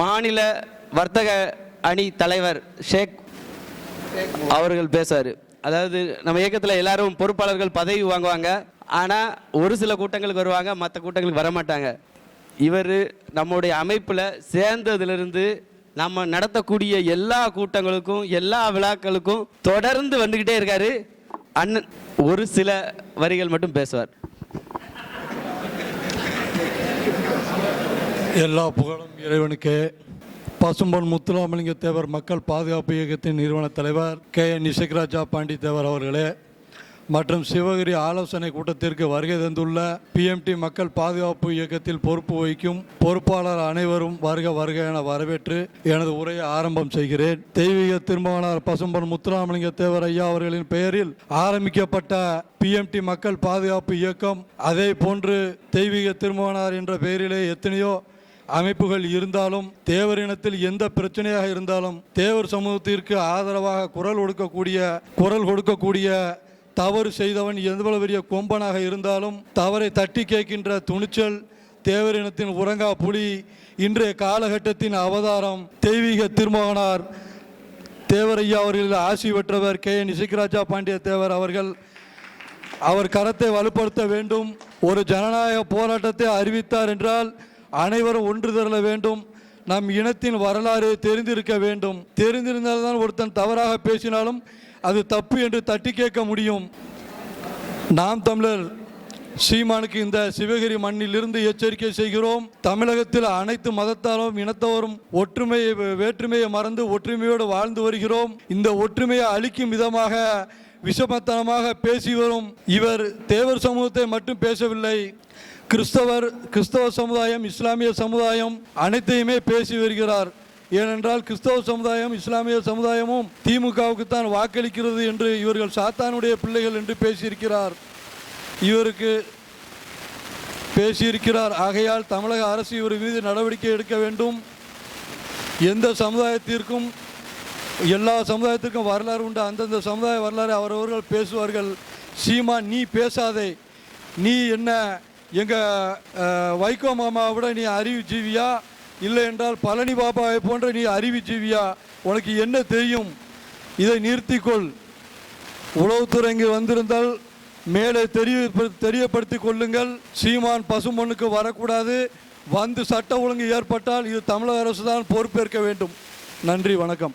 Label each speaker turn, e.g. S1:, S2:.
S1: மாநில வர்த்தக அணி தலைவர் ஷேக் அவர்கள் பேசுவார். அதாவது நம்ம இயக்கத்தில் எல்லாரும் பொறுப்பாளர்கள் பதவி வாங்குவாங்க. ஆனால் ஒரு சில கூட்டங்களுக்கு வருவாங்க மற்ற கூட்டங்களுக்கு வர மாட்டாங்க இவர் நம்முடைய அமைப்பில் சேர்ந்ததிலிருந்து நம்ம நடத்தக்கூடிய எல்லா கூட்டங்களுக்கும் எல்லா விழாக்களுக்கும் தொடர்ந்து வந்துக்கிட்டே இருக்காரு. அண்ணன் ஒரு சில வரிகள் மட்டும் பேசுவார்.
S2: எல்லா புகழும் இறைவனுக்கு. பசும்பொன் முத்துராமலிங்க தேவர் மக்கள் பாதுகாப்பு இயக்கத்தின் நிறுவன தலைவர் கே என் இசக்ராஜா பாண்டி தேவர் அவர்களே மற்றும் சிவகிரி ஆலோசனை கூட்டத்திற்கு வருகை தந்துள்ள பிஎம்டி மக்கள் பாதுகாப்பு இயக்கத்தில் பொறுப்பு வகிக்கும் பொறுப்பாளர் அனைவரும் வருக வருக என வரவேற்று எனது உரையை ஆரம்பம் செய்கிறேன். தெய்வீக திருமகனார் பசும்பொன் முத்துராமலிங்க தேவர் ஐயா அவர்களின் பெயரில் ஆரம்பிக்கப்பட்ட பிஎம்டி மக்கள் பாதுகாப்பு இயக்கம் அதே போன்று தெய்வீக திருமகனார் என்ற பெயரிலே எத்தனையோ அமைப்புகள் இருந்தாலும் தேவர் இனத்தில் எந்த பிரச்சனையாக இருந்தாலும் தேவர் சமூகத்திற்கு ஆதரவாக குரல் கொடுக்கக்கூடிய குரல் கொடுக்கக்கூடிய தவறு செய்தவன் எவ்வளவு பெரிய கொம்பனாக இருந்தாலும் தவறை தட்டி கேட்கின்ற துணிச்சல் தேவர் இனத்தின் உறங்கா புலி இன்றைய காலகட்டத்தின் அவதாரம் தெய்வீக திருமகனார் தேவரையா அவர்களில் ஆசி பெற்றவர் கே என் இசைக்கராஜா பாண்டிய தேவர் அவர்கள். அவர் கரத்தை வலுப்படுத்த வேண்டும். ஒரு ஜனநாயக போராட்டத்தை அறிவித்தார் என்றால் அனைவரும் ஒன்று திரள வேண்டும். நம் இனத்தின் வரலாறு தெரிந்திருக்க வேண்டும். தெரிந்திருந்தால்தான் ஒருத்தன் தவறாக பேசினாலும் அது தப்பு என்று தட்டி கேட்க முடியும். நாம் தமிழர் சீமானுக்கு இந்த சிவகிரி மண்ணிலிருந்து எச்சரிக்கை செய்கிறோம். தமிழகத்தில் அனைத்து மதத்தாலும் இனத்தவரும் ஒற்றுமையை வேற்றுமையை மறந்து ஒற்றுமையோடு வாழ்ந்து வருகிறோம். இந்த ஒற்றுமையை அளிக்கும் விதமாக விஷமத்தனமாக பேசி வரும் இவர் தேவர் சமூகத்தை மட்டும் பேசவில்லை. கிறிஸ்தவர் கிறிஸ்தவ சமுதாயம் இஸ்லாமிய சமுதாயம் அனைத்தையுமே பேசி வருகிறார். ஏனென்றால் கிறிஸ்தவ சமுதாயம் இஸ்லாமிய சமுதாயமும் திமுகவுக்கு தான் வாக்களிக்கிறது என்று இவர்கள் சாத்தானுடைய பிள்ளைகள் என்று பேசியிருக்கிறார். இவருக்கு பேசியிருக்கிறார். ஆகையால் தமிழக அரசு இவர் மீது நடவடிக்கை எடுக்க வேண்டும். எந்த சமுதாயத்திற்கும் எல்லா சமுதாயத்திற்கும் வரலாறு உண்டு. அந்தந்த சமுதாய வரலாறு அவரவர்கள் பேசுவார்கள். சீமா நீ பேசாதே. நீ என்ன எங்கள் வைகோ மாமாவை விட நீ அறிவுஜீவியா இல்லை என்றால் பழனி பாபாவை போன்ற நீ அறிவுஜீவியா உனக்கு என்ன தெரியும்? இதை நிறுத்திக்கொள். உளவுத்துறை இங்கு வந்திருந்தால் மேலே தெரிய தெரியப்படுத்தி கொள்ளுங்கள். சீமான் பசுமண்ணுக்கு வரக்கூடாது. வந்து சட்ட ஒழுங்கு ஏற்பட்டால் இது தமிழக அரசு தான் பொறுப்பேற்க வேண்டும். நன்றி வணக்கம்.